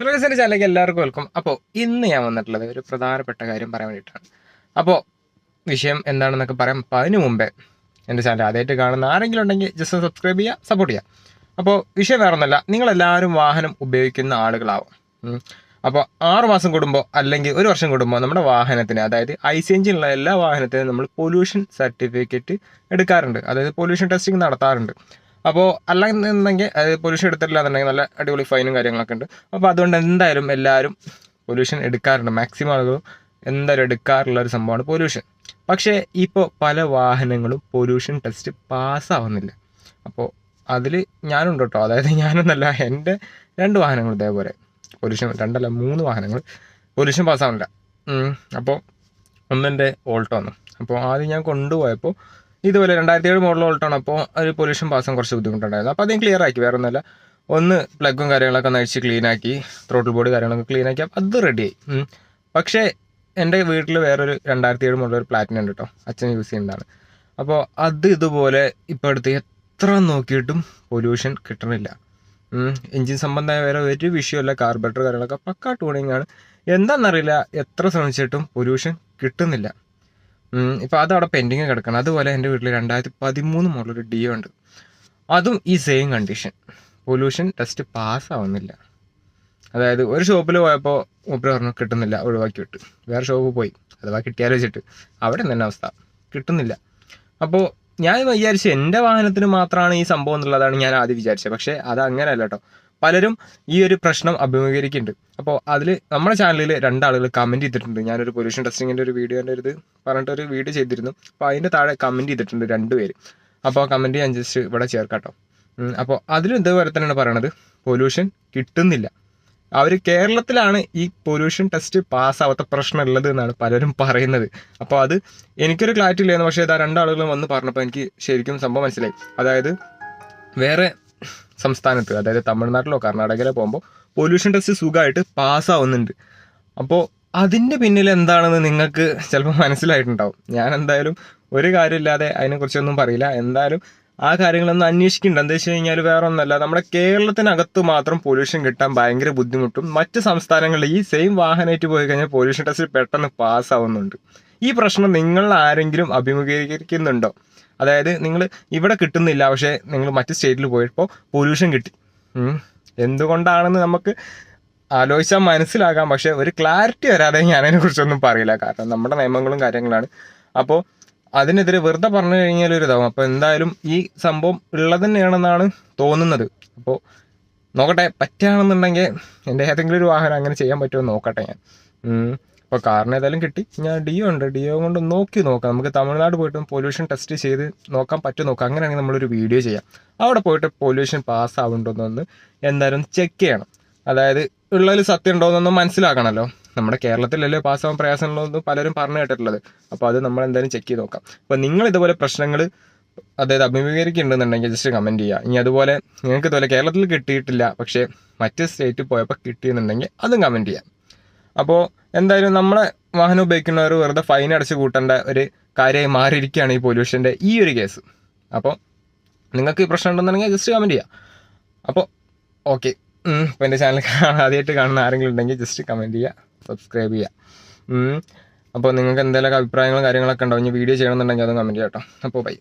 Hello guess എന്റെ ചാനലിലേക്ക് എല്ലാവർക്കും വെൽക്കം അപ്പോൾ ഇന്ന് ഞാൻ വന്നിട്ടുള്ളത് ഒരു പ്രധാനപ്പെട്ട കാര്യം പറയാൻ വേണ്ടിയിട്ടാണ്. അപ്പോൾ വിഷയം എന്താണെന്നൊക്കെ പറയാം. അപ്പോൾ അതിന് മുമ്പേ എന്റെ ചാനൽ ആദ്യമായിട്ട് കാണുന്ന ആരെങ്കിലും ഉണ്ടെങ്കിൽ ജസ്റ്റ് സബ്സ്ക്രൈബ് ചെയ്യുക സപ്പോർട്ട് ചെയ്യുക. അപ്പോൾ വിഷയം വേറെ ഒന്നല്ല നിങ്ങളെല്ലാവരും വാഹനം ഉപയോഗിക്കുന്ന ആളുകളാവും. അപ്പോൾ ആറ് മാസം കൂടുമ്പോൾ അല്ലെങ്കിൽ ഒരു വർഷം കൂടുമ്പോൾ നമ്മുടെ വാഹനത്തിന് അതായത് ഐ സി എഞ്ചിനുള്ള എല്ലാ വാഹനത്തിനും നമ്മൾ പൊല്യൂഷൻ സർട്ടിഫിക്കറ്റ് എടുക്കാറുണ്ട്. അതായത് പൊല്യൂഷൻ ടെസ്റ്റിംഗ് നടത്താറുണ്ട്. അപ്പോൾ അല്ലെന്നുണ്ടെങ്കിൽ പൊല്യൂഷൻ എടുത്തിട്ടില്ല എന്നുണ്ടെങ്കിൽ നല്ല അടിപൊളി ഫൈനും കാര്യങ്ങളൊക്കെ ഉണ്ട്. അപ്പോൾ അതുകൊണ്ട് എന്തായാലും എല്ലാവരും പൊല്യൂഷൻ എടുക്കാറുണ്ട്. മാക്സിമം ആളുകളും എന്തായാലും എടുക്കാറുള്ള ഒരു സംഭവമാണ് പൊല്യൂഷൻ പക്ഷേ ഇപ്പോൾ പല വാഹനങ്ങളും പൊല്യൂഷൻ ടെസ്റ്റ് പാസ്സാവുന്നില്ല അപ്പോൾ അതിൽ ഞാനുണ്ട് കേട്ടോ. അതായത് ഞാനൊന്നല്ല എന്റെ രണ്ട് വാഹനങ്ങൾ ഇതേപോലെ പൊല്യൂഷൻ രണ്ടല്ല മൂന്ന് വാഹനങ്ങൾ പൊല്യൂഷൻ പാസ്സാവുന്നില്ല അപ്പോൾ ഒന്നെന്റെ ഓൾട്ടോ ആണ്. അപ്പോൾ ആദ്യം ഞാൻ കൊണ്ടുപോയപ്പോൾ ഇതുപോലെ രണ്ടായിരത്തി ഏഴ് മോഡൽ വോൾട്ടാണ് അപ്പോൾ ഒരു പൊല്യൂഷൻ പാസം കുറച്ച് ബുദ്ധിമുട്ടുണ്ടായിരുന്നു അപ്പോൾ അതും ക്ലിയർ ആക്കി വേറെ ഒന്നുമല്ല ഒന്ന് പ്ലഗും കാര്യങ്ങളൊക്കെ നഴിച്ച് ആക്കി ത്രോട്ടിൽ ബോർഡ് കാര്യങ്ങളൊക്കെ ക്ലീൻ ആക്കി അപ്പോൾ അത് റെഡിയായി. പക്ഷേ എന്റെ വീട്ടിൽ വേറൊരു രണ്ടായിരത്തി ഏഴ് മോഡൽ ഒരു പ്ലാറ്റിനം ഉണ്ട് കേട്ടോ. അച്ഛൻ യൂസ് ചെയ്യുന്നതാണ്. അപ്പോൾ അത് ഇതുപോലെ ഇപ്പോൾ അടുത്ത് എത്ര നോക്കിയിട്ടും പൊല്യൂഷൻ കിട്ടണില്ല. എഞ്ചിൻ സംബന്ധമായ വേറെ ഒരു വിഷയമല്ല കാർബറേറ്റർ കാര്യങ്ങളൊക്കെ പക്കാ ട്യൂണിങ് ആണ്. എന്താണെന്നറിയില്ല എത്ര ശ്രമിച്ചിട്ടും പൊല്യൂഷൻ കിട്ടുന്നില്ല. ഇപ്പോൾ അത് അവിടെ പെൻഡിങ് കിടക്കണം. അതുപോലെ എന്റെ വീട്ടിൽ രണ്ടായിരത്തി പതിമൂന്ന് മോഡൽ ഒരു ഡിയോ ഉണ്ട്. അതും ഈ സെയിം കണ്ടീഷൻ പൊല്യൂഷൻ ടെസ്റ്റ് പാസ്സാവുന്നില്ല അതായത് ഒരു ഷോപ്പിൽ പോയപ്പോൾ മൂപ്പര് പറഞ്ഞു കിട്ടുന്നില്ല ഒഴിവാക്കി വിട്ട്. വേറെ ഷോപ്പ് പോയി. അഥവാ കിട്ടിയാലോ വെച്ചിട്ട്. അവിടെ തന്നെ അവസ്ഥ. കിട്ടുന്നില്ല. അപ്പോൾ ഞാൻ വിചാരിച്ചു എന്റെ വാഹനത്തിന് മാത്രമാണ് ഈ സംഭവം എന്നുള്ളതാണ് ഞാൻ ആദ്യം വിചാരിച്ചത്. പക്ഷേ അത് അങ്ങനെയല്ല കേട്ടോ. പലരും ഈ ഒരു പ്രശ്നം അഭിമുഖീകരിക്കുന്നുണ്ട്. അപ്പോൾ അതിൽ നമ്മുടെ ചാനലിൽ രണ്ടാളുകൾ കമന്റ് ചെയ്തിട്ടുണ്ട്. ഞാനൊരു പൊല്യൂഷൻ ടെസ്റ്റിങ്ങിന്റെ ഒരു വീഡിയോന്റെ ഒരു ഇത് പറഞ്ഞിട്ട് ഒരു വീഡിയോ ചെയ്തിരുന്നു. അപ്പോൾ അതിന്റെ താഴെ കമന്റ് ചെയ്തിട്ടുണ്ട് രണ്ടുപേര് അപ്പോൾ ആ കമന്റ് ഞാൻ ജസ്റ്റ് ഇവിടെ ചേർക്കാം കേട്ടോ ഉം, അപ്പോൾ അതിലും ഇതേപോലെ തന്നെയാണ് പറയണത്. പൊല്യൂഷൻ കിട്ടുന്നില്ല. അവർ കേരളത്തിലാണ് ഈ പൊല്യൂഷൻ ടെസ്റ്റ് പാസ്സാവാത്ത പ്രശ്നം ഉള്ളത് എന്നാണ് പലരും പറയുന്നത്. അപ്പോൾ അത് എനിക്കൊരു ക്ലാരിറ്റി ഇല്ലായിരുന്നു. പക്ഷേ ഇതാ രണ്ടാളുകളും വന്ന് പറഞ്ഞപ്പോൾ എനിക്ക് ശരിക്കും സംഭവം മനസ്സിലായി. അതായത് വേറെ സംസ്ഥാനത്ത് അതായത് തമിഴ്നാട്ടിലോ കർണാടകയിലോ പോകുമ്പോൾ പൊല്യൂഷൻ ടെസ്റ്റ് സുഖമായിട്ട് പാസ്സാവുന്നുണ്ട്. അപ്പോൾ അതിന്റെ പിന്നിൽ എന്താണെന്ന് നിങ്ങൾക്ക് ചിലപ്പോൾ മനസ്സിലായിട്ടുണ്ടാവും. ഞാൻ എന്തായാലും ഒരു കാര്യമില്ലാതെ അതിനെക്കുറിച്ചൊന്നും പറയില്ല. എന്തായാലും ആ കാര്യങ്ങളൊന്നും അന്വേഷിക്കേണ്ട. എന്താ വെച്ച് കഴിഞ്ഞാൽ വേറെ ഒന്നല്ല നമ്മുടെ കേരളത്തിനകത്ത് മാത്രം പൊല്യൂഷൻ കിട്ടാൻ ഭയങ്കര ബുദ്ധിമുട്ടും മറ്റ് സംസ്ഥാനങ്ങളിൽ ഈ സെയിം വാഹനമായിട്ട് പോയി കഴിഞ്ഞാൽ പൊല്യൂഷൻ ടെസ്റ്റ് പെട്ടെന്ന് പാസ്സാവുന്നുണ്ട് ഈ പ്രശ്നം നിങ്ങൾ ആരെങ്കിലും അഭിമുഖീകരിക്കുന്നുണ്ടോ? അതായത് നിങ്ങൾ ഇവിടെ കിട്ടുന്നില്ല പക്ഷേ നിങ്ങൾ മറ്റ് സ്റ്റേറ്റിൽ പോയപ്പോൾ പൊല്യൂഷൻ കിട്ടി. എന്തുകൊണ്ടാണെന്ന് നമുക്ക് ആലോചിച്ചാൽ മനസ്സിലാകാം പക്ഷേ ഒരു ക്ലാരിറ്റി വരാതെ ഞാൻ അതിനെക്കുറിച്ചൊന്നും പറയില്ല. കാരണം നമ്മുടെ നിയമങ്ങളും കാര്യങ്ങളാണ്. അപ്പോൾ അതിനെതിരെ വെറുതെ പറഞ്ഞു കഴിഞ്ഞാൽ ഒരു ഇതാവും. അപ്പോൾ എന്തായാലും ഈ സംഭവം ഉള്ളത് തന്നെയാണെന്നാണ് തോന്നുന്നത്. അപ്പോൾ നോക്കട്ടെ പറ്റുകയാണെന്നുണ്ടെങ്കിൽ എന്റെ ഏതെങ്കിലും ഒരു വാഹനം അങ്ങനെ ചെയ്യാൻ പറ്റുമോ നോക്കട്ടെ ഞാൻ. അപ്പോൾ കാറിന് ഏതായാലും കിട്ടി. ഞാൻ ഡിയോ ഉണ്ട്. ഡിയോ കൊണ്ട് നോക്കി നോക്കാം. നമുക്ക് തമിഴ്നാട് പോയിട്ട് പൊല്യൂഷൻ ടെസ്റ്റ് ചെയ്ത് നോക്കാൻ പറ്റും നോക്കാം. അങ്ങനെയാണെങ്കിൽ നമ്മളൊരു വീഡിയോ ചെയ്യാം. അവിടെ പോയിട്ട് പൊല്യൂഷൻ പാസ് ആവുന്നുണ്ടോ ആവുന്നുണ്ടോയെന്നൊന്ന് എന്തായാലും ചെക്ക് ചെയ്യണം. അതായത് ഉള്ളതിൽ സത്യം ഉണ്ടോയെന്നൊന്ന് മനസ്സിലാക്കണമല്ലോ. നമ്മുടെ കേരളത്തിലല്ലേ പാസ്സാവാൻ പ്രയാസമുള്ളതെന്ന് പലരും പറഞ്ഞു കേട്ടിട്ടുള്ളത്. അപ്പോൾ അത് നമ്മൾ എന്തായാലും ചെക്ക് ചെയ്ത് നോക്കാം. അപ്പോൾ നിങ്ങൾ ഇതുപോലെ പ്രശ്നങ്ങൾ അതായത് അഭിമുഖീകരിക്കുന്നുണ്ടെന്നുണ്ടെങ്കിൽ ജസ്റ്റ് കമന്റ് ചെയ്യുക. ഇനി അതുപോലെ നിങ്ങൾക്ക് ഇതുപോലെ കേരളത്തിൽ കിട്ടിയിട്ടില്ല പക്ഷേ മറ്റ് സ്റ്റേറ്റിൽ പോയപ്പോൾ കിട്ടിയെന്നുണ്ടെങ്കിൽ അതും കമന്റ് ചെയ്യാം. അപ്പോൾ എന്തായാലും നമ്മളെ വാഹനം ഉപയോഗിക്കുന്നവർ വെറുതെ ഫൈൻ അടച്ച് കൂട്ടേണ്ട ഒരു കാര്യമായി മാറിയിരിക്കുകയാണ് ഈ പൊല്യൂഷന്റെ ഈ ഒരു കേസ് അപ്പോൾ നിങ്ങൾക്ക് ഈ പ്രശ്നം ഉണ്ടെന്നുണ്ടെങ്കിൽ ജസ്റ്റ് കമന്റ് ചെയ്യാം അപ്പോൾ ഓക്കെ ഇപ്പോൾ എന്റെ ചാനൽ ആദ്യമായിട്ട് കാണുന്ന ആരെങ്കിലും ഉണ്ടെങ്കിൽ ജസ്റ്റ് കമന്റ് ചെയ്യുക സബ്സ്ക്രൈബ് ചെയ്യുക അപ്പോൾ നിങ്ങൾക്ക് എന്തെങ്കിലും അഭിപ്രായങ്ങളും കാര്യങ്ങളൊക്കെ ഉണ്ടാവും ഇനി വീഡിയോ ചെയ്യണമെന്നുണ്ടെങ്കിൽ അതും കമന്റ് ചെയ്യാം കേട്ടോ അപ്പോൾ ബൈ